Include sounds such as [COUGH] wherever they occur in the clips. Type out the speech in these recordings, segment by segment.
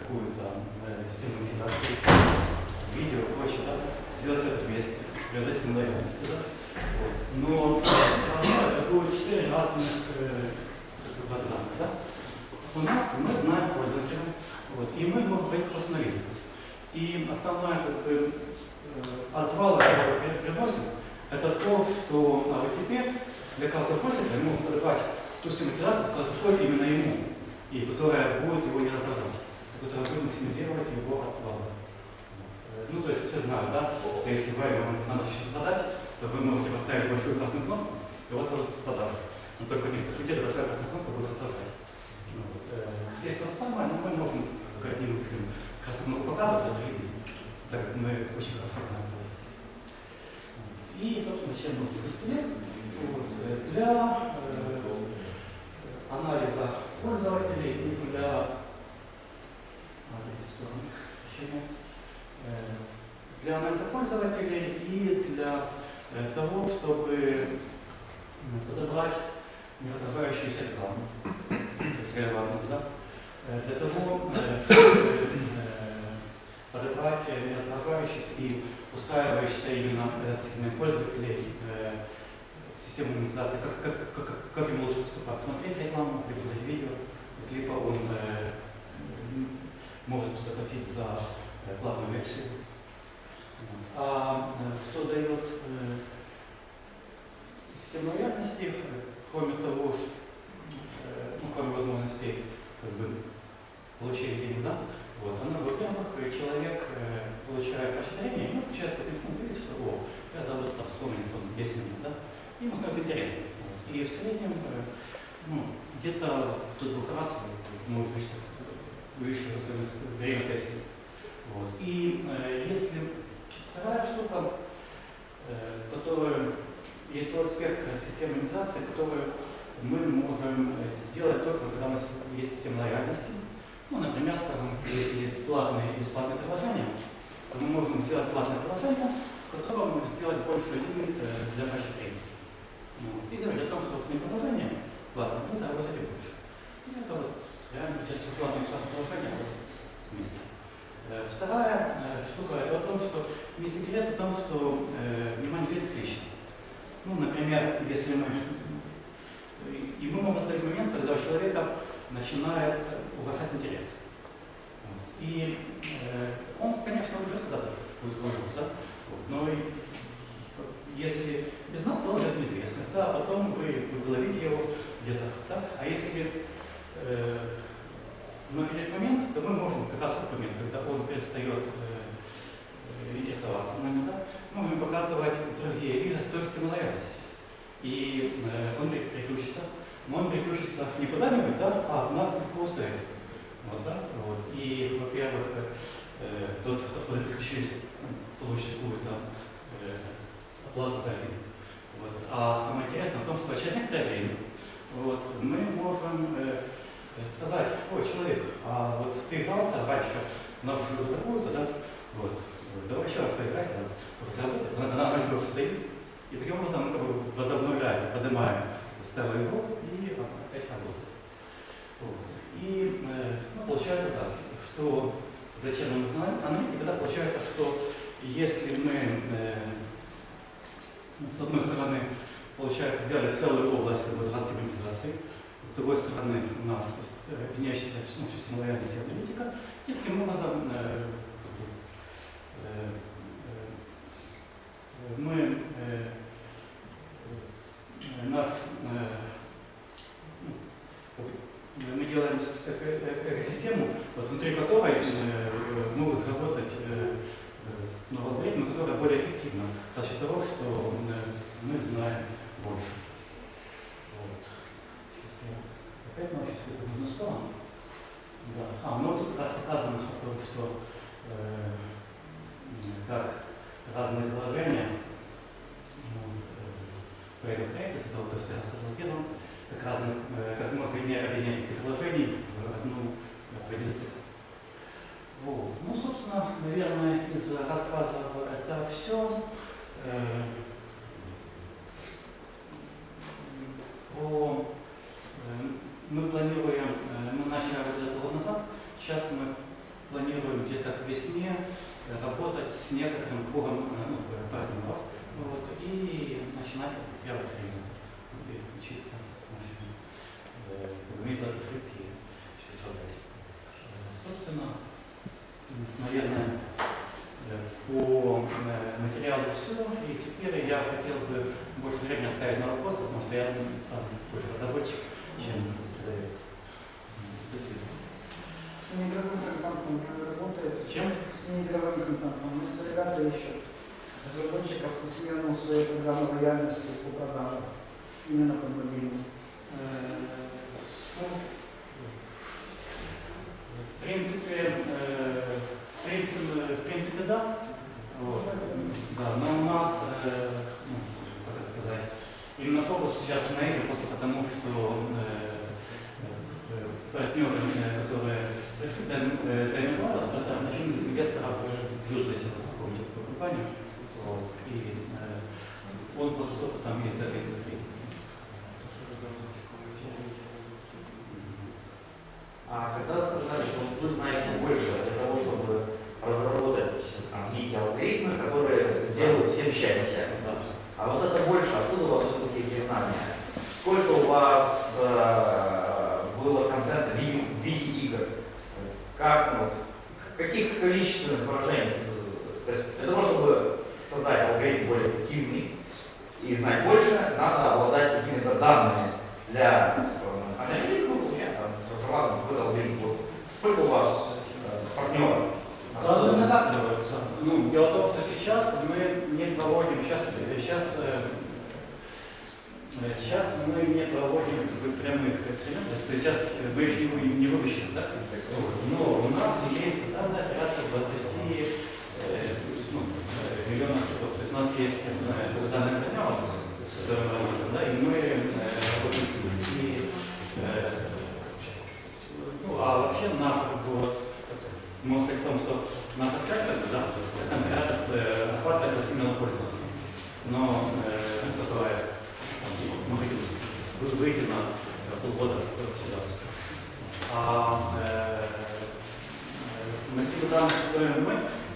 э, какую-то э, систему интеграции, видео, прочее, да, сделать все это вместе, привязать лояльности, да. Вот. Но все равно это будет четыре разных э, возврата, да. У нас мы знаем пользователя, вот, и мы можем просто на видео. И основная как бы, э, отвал, который приносим, это то, что а, теперь для каждого пользователя мы можем подобрать ту стимулятивацию, которая подходит именно ему, и которая будет его не раздражать, которая будет максимизировать его отвалы. Вот. Ну, то есть все знают, да, что если вы вам надо что-то подать, то вы можете поставить большую красную кнопку, и у вас сразу подашь. Но только некоторых людей большая красная кнопка будет раздражать. Ну, э, Здесь то же самое, но мы можем, будем красную кнопку показывать, так как мы очень хорошо знаем. И, собственно, чем нужен искусственный? Вот, э, для э, анализа пользователей и для Э, для анализа пользователей и для э, того, чтобы подобрать нераздражающуюся рекламу, то есть релевантность? Э, для того, чтобы подобрать нераздражающийся и устраивающийся именно сегмент пользователей систему монетизации, как, как, как, как, ему лучше поступать, смотреть рекламу, смотреть видео, либо он может заплатить за платную. Вот. А что дает система э, кроме того, что, ну, кроме возможностей как бы, получения денег, да, вот, она, во-первых, человек, э, получая поощрение, ему включает потенциал, видит, что, о, я забыл там вспомнить там 10 минут, да, ему становится интересно. И в среднем, э, ну, где-то до двух раз может увеличиваться время сессии. Вот. И э, если вторая штука, э, которая есть целый спектр системы монетизации, которую мы можем э, сделать только когда у нас есть система лояльности. Ну, например, скажем, если есть платные и бесплатные приложения, то мы можем сделать платное приложение, в котором сделать большой лимит э, для поощрений. Вот. И говорить о том, что с этим приложением платно вы заработаете больше. И это вот платное и бесплатное приложение вот вместе. Э, Вторая э, штука это о том, что есть секрет о том, что э, внимание лиц лично. Ну, например, если мы и- мы можем дать момент, когда у человека начинает угасать интерес. И он, конечно, уйдет куда-то в какую-то ловушку, да? Но если без нас, то он идет неизвестность, да, а потом вы, вы его где-то так. А если э, мы видим момент, то мы можем как раз в этот момент, когда он перестает э, э, интересоваться нами, да, можем показывать другие игры с самой лояльности. И э, он пере- переключится, но он переключится не куда-нибудь, да, а на курсы. Вот, да, вот. И, во-первых, э, тот, откуда переключились, ну, получит какую-то э, оплату за это. Вот. А самое интересное в том, что через некоторое вот, мы можем э, сказать, ой, человек, а вот ты игрался раньше на такую-то, да, вот, давай еще раз поиграйся, вот, заработай». она, она вроде бы стоит, и таким образом мы как бы возобновляем, поднимаем старую игру и опять работаем. Вот. И э, ну, получается так, что зачем нам нужна аналитика, да, получается, что если мы э, ну, с одной стороны, получается, сделали целую область как бы, трансгуманизации, с другой стороны, у нас э, объединяющаяся ну, система лояльности и таким образом э, э, э, мы э, э, наш, э, ну, как бы, э, мы делаем с- эко- э- экосистему, вот, внутри которой э, э, могут работать э, э, ну, алгоритмы, которые более эффективны за счет того, что э, мы знаем больше. Вот. Сейчас я опять научусь в эту нужную сторону. Да. А, ну тут как раз показано о том, что э, м, как разные приложения. Ну, э, По этому проекту, с этого, то, что я рассказал первым, как, разные, э, как можно объединять, объединять эти приложения в одну, в один цикл. Вот. Ну, собственно, наверное, из рассказов это все. По, э, мы планируем, э, мы начали работать год назад, сейчас мы планируем где-то к весне э, работать с некоторым кругом э, ну, э, партнеров вот, и начинать вот, и учиться с нашими э. Э, Собственно, наверное, э, по э, материалу все. И теперь я хотел бы больше времени оставить на вопросы, потому что я сам больше разработчик, чем продавец. Спасибо. С неигровым контентом вы работаете? Чем? С неигровым контентом. Мы с ребята ищем разработчиков смену своей программы лояльности по продажам. Именно по мобильному. Э, ну, В принципе, э, в принципе, э, в принципе, да. Вот. Да, но у нас, э, ну, как это сказать, именно фокус сейчас на игры, просто потому что э, э, партнеры, э, которые пришли, Тайм это один из инвесторов Юрта, если вы запомните такую компанию. Вот. И он просто с опытом есть в этой индустрии. А когда вы сказали, что вы знаете больше для того, чтобы разработать там, некие алгоритмы, которые сделают всем счастье, Да. а вот это больше, откуда у вас все-таки эти знания? Сколько у вас э, было контента в виде, в виде игр? Как, ну, каких количественных выражений? То есть для того, чтобы создать алгоритм более эффективный и знать больше, надо обладать какими-то данными для э, аналитики, ну, получаем там, сразу какой-то алгоритм. Вот Сколько у вас э, партнеров? Данные накапливаются. Ну, дело в том, что сейчас мы не проводим, сейчас, сейчас, э, э, сейчас мы не проводим прямых экспериментов, то есть сейчас вы еще не, выпущены, да? Но у нас есть данные порядка 20 э, ну, э, миллионов хитов. То есть у нас есть э, данные партнеров, с которыми мы работаем, да, и мы э, работаем с ними. Э, ну, а вообще наш вот Мысль в том, что наша цель, как бы, да, это оператор э, охватывает именно пользователя, но э, ну, которая там, мы хотим вы- выйти на э, полгода сюда. А э, э, массивы данных, которыми мы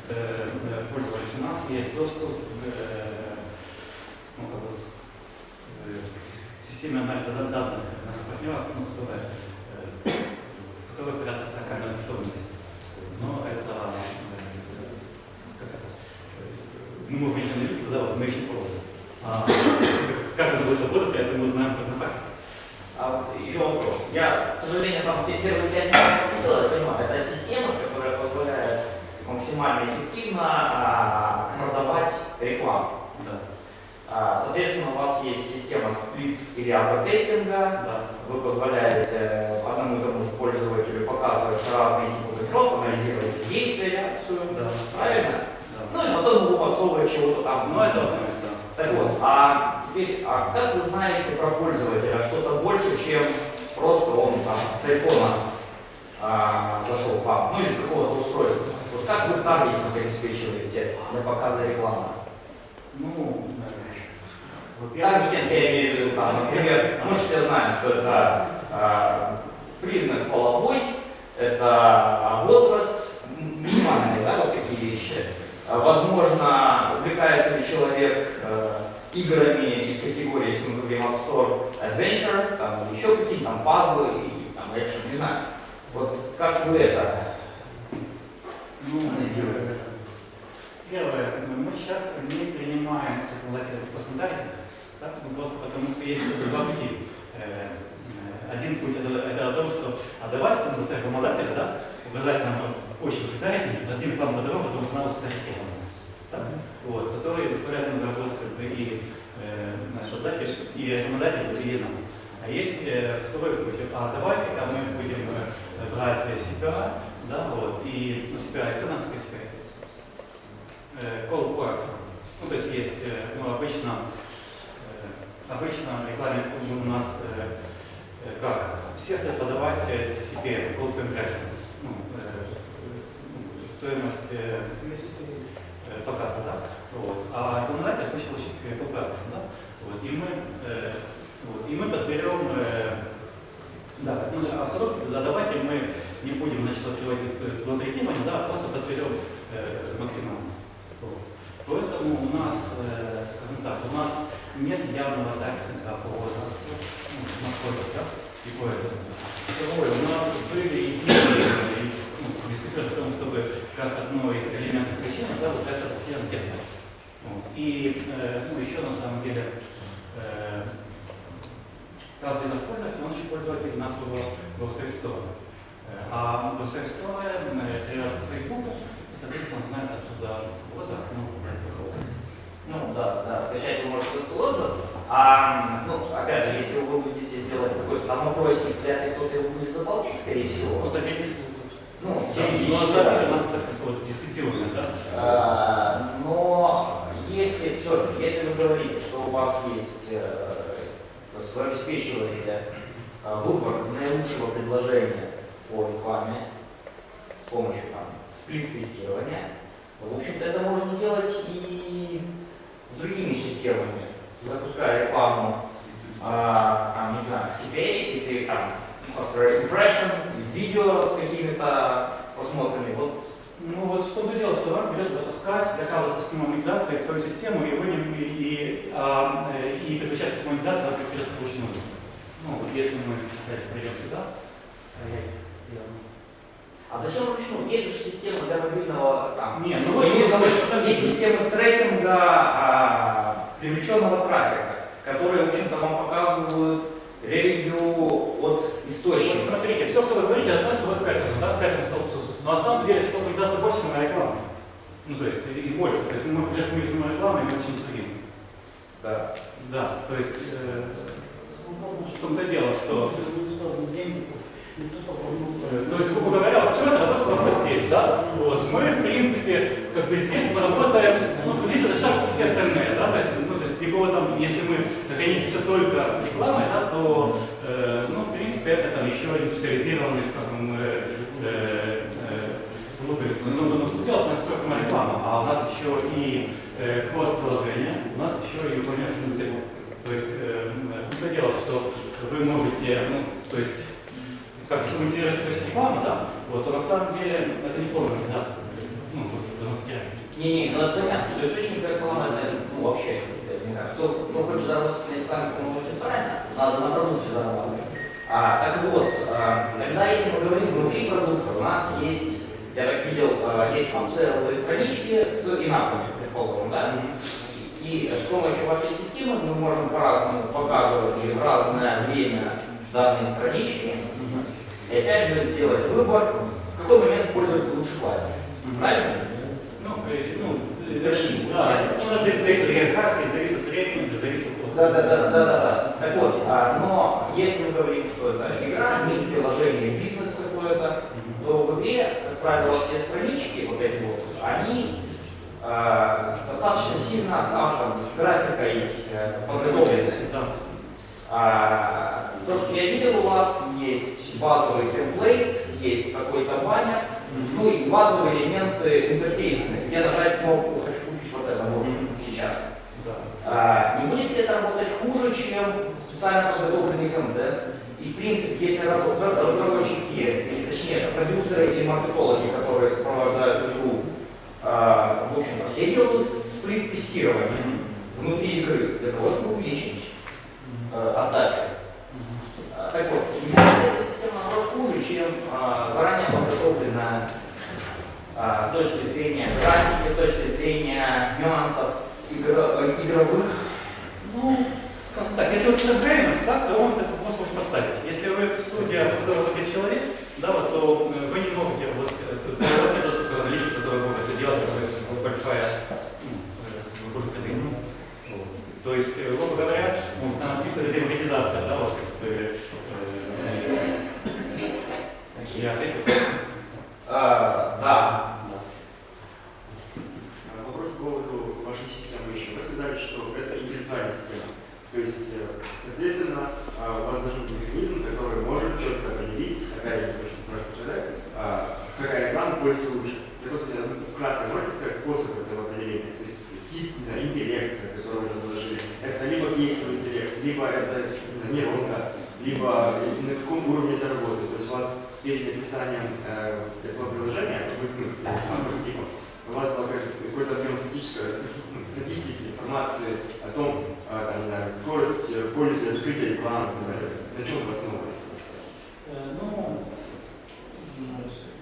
э, э, пользовались, у нас есть доступ к, э, ну, как бы, э, к системе анализа данных наших партнеров, ну, которая, сплит или АБ-тестинга, да, вы позволяете одному и тому же пользователю показывать разные типы котелов, анализировать действие, реакцию, да, правильно? да. Ну и потом его подсовывать чего-то там. Ну, это да. Так вот, а теперь, а как вы знаете про пользователя что-то больше, чем просто он там с айфона а, зашел к вам, ну или с какого-то устройства? Вот как вы таргетинг обеспечиваете для показа рекламы? Ну, э, во-первых, Таргетинг я имею в виду, там, например, мы же все знаем, что это а, признак половой, это возраст, м, минимальный, да, вот такие вещи. А, Возможно, увлекается ли человек э, играми из категории, если мы говорим App Store, Adventure, там, или еще какие-то там пазлы, и, там, экшен, не знаю. Вот как вы это ну, анализируете? э, первое, мы сейчас не принимаем законодательство по стандартам, да, ну, просто потому что есть два пути. Э, э, Один путь это, это о том, что а давайте мы заставим рекламодателя, да, указать нам очень читаете, дадим рекламную дорогу, потому что нам успех рекламу. Так? Вот, которые работы как бы, и э, наш работодатель, и рекламодатель, и нам. А есть э, второй путь. А давайте-ка мы будем э, брать CPA, да, вот, и ну, CPA, все нам CPA. Э, call to action. Обычно рекламный путь у нас э, э как? Все преподавать э, себе gold impressions, ну, э, э стоимость э, показа, да. Вот. А рекламодатель хочет получить gold impression, да? Вот. И мы, э, вот. И мы подберем э, да, ну, а второй, да, мы не будем значит, отливать внутри темы, да, а просто подберем э, максимально. Вот. Поэтому у нас, э, скажем так, у нас нет явного таргета по возрасту, ну, насколько, да, и поэтому. Второе, у нас были идеи, ну, diskutiруют о том, чтобы как одно из элементов лечения, да, вот это совсем анкетно. Вот. И, э, ну, еще на самом деле, э, каждый наш пользователь, он еще пользователь нашего голосового стора. Э, А является Фейсбука, и, соответственно, знает оттуда возраст, ну, возраст. Ну да, да, скачать вы можете возраст. А, ну, опять же, если вы будете сделать какой-то там опросник, вряд ли кто-то его будет заполнять, скорее Ну, всего. Ну, Ну, на самом деле у нас так вот дискуссионно, да? А, Но если все же, если вы говорите, что у вас есть, э, то есть вы обеспечиваете э, выбор наилучшего предложения по рекламе с помощью там сплит-тестирования, то, в общем-то, это можно делать и с другими системами, запуская рекламу, а, там, не знаю, CPA, или там, software impression, видео с какими-то просмотрами. Вот Ну вот что бы делать, что вам придется запускать для каждой кастомизации свою систему и, вы не, и, и, а, и переключать кастомизацию, вам придется вручную. Ну вот если мы, опять придем сюда, а А зачем вручную? Есть же система для мобильного там. Не, ну вот есть, вот- есть система трекинга а, привлеченного трафика, которые, в общем-то, вам показывают ревью от Вот источника. смотрите, все, что вы говорите, относится вот к этому, да, к этому столбцу. Но на самом деле кастомизация больше, чем реклама. Ну то есть и, больше. То есть мы придется между рекламой и очень другим. Да. Да, то есть э, в том-то дело, что То есть, грубо говоря, вот все это работа прошло здесь, да? Вот. Мы, в принципе, как бы здесь мы работаем, ну, видно, за что все остальные, да? То есть, ну, никого там, если мы ограничимся только рекламой, да, то, э, ну, в принципе, это там еще один специализированный, скажем, э, э. Ну, ну, ну, дело, что у нас только на реклама, а у нас еще и э, кросс-приложение, у нас еще и управляющий цель. То есть, э, в том-то дело, что вы можете, ну, то есть, как источник рекламы, да, вот, на самом деле это не полная организация, ну, вот, замаскировать. Не-не, ну это понятно, что источник рекламы, это, ну, вообще, это так. Кто, кто хочет заработать на рекламе, кому будет правильно, надо на продукте зарабатывать. А, так вот, а, тогда если мы говорим внутри продукта, у нас есть, я так видел, а, есть апселловые странички с инапами, предположим, да? И с помощью вашей системы мы можем по-разному показывать и в разное время данные странички. И опять же сделать выбор, в какой момент пользователь лучше платит. Правильно? Ну, ну, э, да. Да, да, да, да, да. Так вот, а, но если мы говорим, что это игра, мини-приложение, бизнес какое-то, то в игре, как правило, все странички, вот эти вот, они а, достаточно сильно с, автом, с графикой э, подготовлены. А, то, что я видел, у вас есть базовый темплейт, есть какой-то баннер, ну и базовые элементы интерфейсные. Я нажать кнопку «Хочу купить вот это вот сейчас». А, не будет ли это работать хуже, чем специально подготовленный контент? И в принципе, если работ- разработчики, или точнее продюсеры или маркетологи, которые сопровождают игру, а, в общем-то, все делают сплит-тестирование внутри игры для того, чтобы увеличить э, отдачу. А, Так вот, эта система хуже, чем а, заранее а, с точки зрения графики, с точки зрения нюансов игро- э, игровых Ну, скажем так, если вот это Геймерс, да, то он этот вопрос может поставить. Если вы студия, в которой вот есть человек, да, вот, то э, вы не можете, вот, э, у вас нет доступа к аналитике, который может это делать, которая вот большая, ну, э, может, это, ну, вот. То есть, э, грубо говоря, ну, она списывает демократизация, да, вот, как бы, э, э, я ответил. А, да. Да. А, Вопрос по поводу вашей системы еще. Вы сказали, что это интеллектуальная система. То есть, э, соответственно, а, у вас должен быть механизм, который может четко определить, опять же, то, что спрашивает человек, а, какая реклама пользуется лучше. Так вот, э, вкратце, можете сказать способ этого определения? То есть, тип, не знаю, интеллекта, который вы заложили. Это либо кейсовый интеллект, либо это, не знаю, нейронка, либо на каком уровне это работает. То есть, у вас перед написанием э, этого приложения, вы, ну, самого типа, у вас был какой-то объем статистики, информации о том, а, там, не знаю, скорость э, пользователя, закрытия рекламы, на чем вы основываетесь? Э, Ну,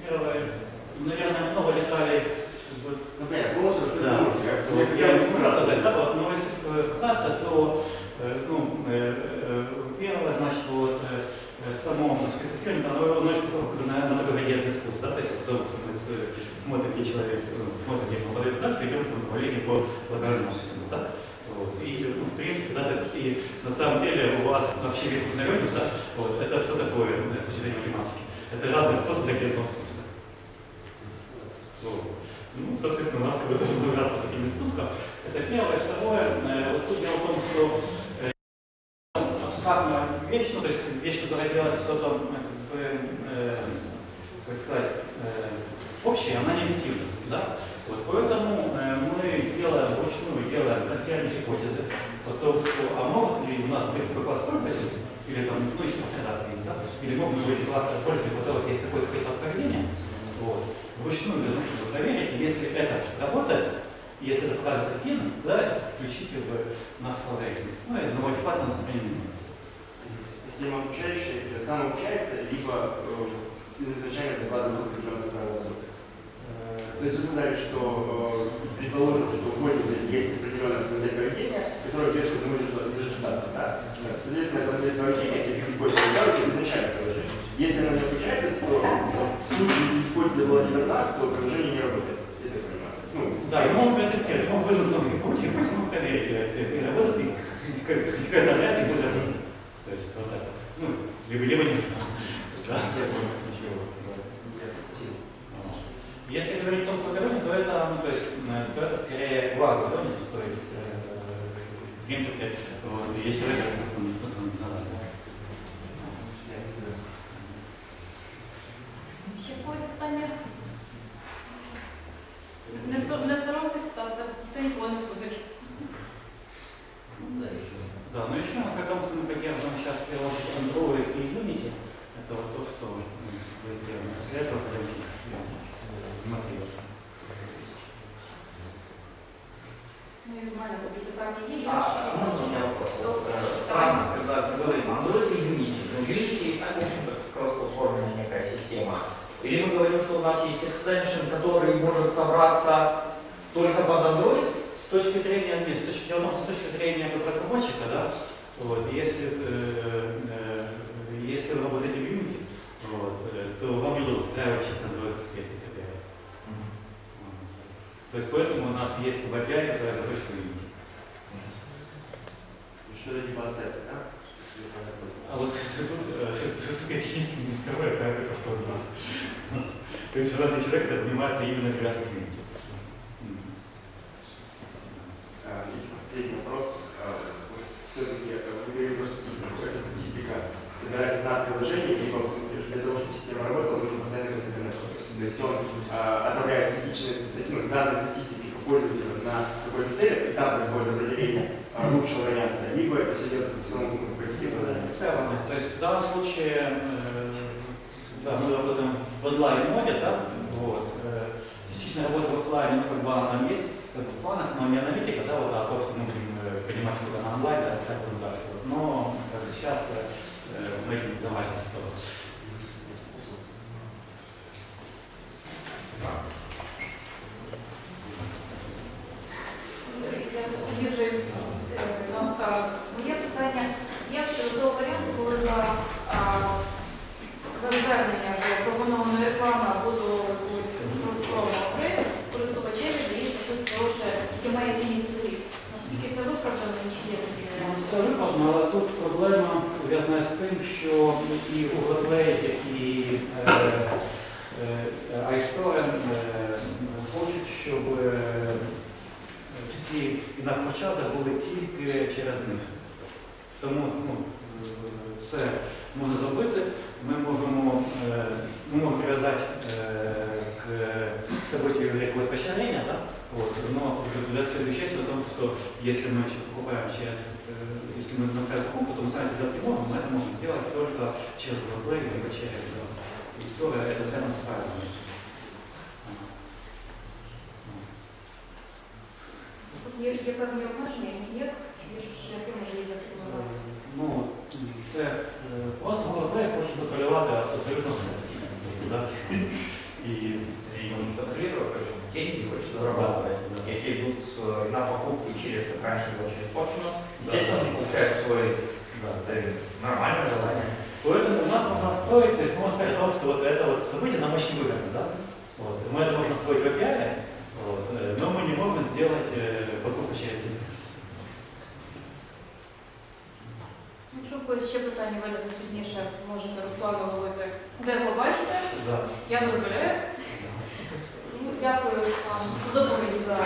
первое, наверное, много деталей Ну, понятно, полностью Да. Я- я- сказать, да, вот, но если э, вкратце, то э, ну, э, э, первое, значит, вот само значит, тестирование, оно, очень похоже на, на такой вредный вкус, да, то есть кто смотрит, где человек ну, смотрит, где попадает в и берет направление по логарифму, да, вот, и, ну, в принципе, да, то есть, и на самом деле у вас вообще весь народ, да, вот, это что такое э, с точки зрения математики? Это разные способы вредного вкуса. Вот. Ну, соответственно, у нас как бы тоже много разных спусков. Это первое. Второе, э, вот тут дело в том, что э, абстрактная вещь, ну, то есть вещь, которая делает что-то, э, как бы, э, как сказать, э, общее, она неэффективна, да? Вот, поэтому э, мы делаем вручную, делаем конкретные гипотезы о том, что, а может ли у нас быть такой класс пользователей, или там, ну, еще концентрация есть, да? Или могут ли быть классы пользователей, у которых есть такое какое-то поведение, вот, вручную для того, чтобы проверить, если это работает, если это показывает эффективность, да, включите в наш алгоритм. Ну, и новотипатное настроение Система обучающая, э, сам обучается, либо э, изначально закладывается определенные правила работы. То есть вы сказали, что э, предположим, что у пользователя есть определенная модель поведения, которая держит одну из результатов. Да? Соответственно, эта модель поведения, если гипотеза не это изначально приложение. Если она не обучает, то в случае, если гипотеза была не верна, то приложение не работает. Так понимаю. Ну, Да, и можем протестировать, можем вызвать новые пути, пусть мы проверить, это и работает, и То есть вот так. Ну, либо, либо спасибо. Если говорить о программе, то это, ну, то есть, э, то это скорее ваг, да, то есть, э, в принципе, вот, если это, система. Или мы говорим, что у нас есть экстеншн, который может собраться только под Android? С точки зрения, нет, с точки, том, что с точки зрения как разработчика, да, вот, если, э, э, если вы работаете в Unity, вот, э, то вам не нужно устраивать чисто Android аспекты. То есть поэтому у нас есть API, которая заточена в Unity. Что-то типа ассета, да? А вот [LAUGHS] тут все-таки есть не скрываю, знаю только что у нас. То есть у нас есть человек, который занимается именно привязкой к Unity. А, И последний вопрос. Все-таки вы говорили про статистику. Эта статистика собирается на приложении, либо для того, чтобы система работала, нужно постоянно как интернет. То есть он а, отправляет статичные, ну, данные статистики по пользователю на какой-то сервер, и там происходит определение а, лучшего варианта, либо это все делается в целом ну, по системе. В целом, то есть в данном случае да, мы работаем в онлайн-моде, да, вот. Частично работа в офлайне, ну, как бы она есть как бы, в планах, но не аналитика, да, вот, а то, что мы будем понимать, что она онлайн, да, писать будем дальше. Вот. Но как бы, сейчас мы этим заморачиваемся. Я вже е, наостанок. Це виправдано, але тут проблема пов'язана з тим, що і Google Play, і е, е, iStore е, хочуть, щоб е, всі інакпочази були тільки через них. Тому ну, е, це можна зробити. Ми можемо, е, ми можемо прив'язати е, к событию як поощрения, да? Вот. Но для следующей в том, что если мы ч- покупаем через, э, если мы на сайт покупку, то мы сайт сделать не можем, мы это можем сделать только через Google Play, либо через э, историю, это связано с правилами. Є, є певні обмеження, які є, є ж шляхи може їх активувати. Ну, це е, просто головне хоче контролювати абсолютно все. Да? І, і Он деньги хочет зарабатывать. Если идут э, на покупки через, как раньше было, через почту, естественно, они получают свой да. э, нормальное желание. Поэтому у нас можно строить, то есть можно сказать о том, что вот это вот событие нам очень выгодно, да? Вот. Мы это можем строить в API, вот, э, но мы не можем сделать э, покупку через себя. Якщо у когось ще питання виникне пізніше, можете Руслану ловити, де побачите. Да. Я дозволяю. Дякую вам за доповіді за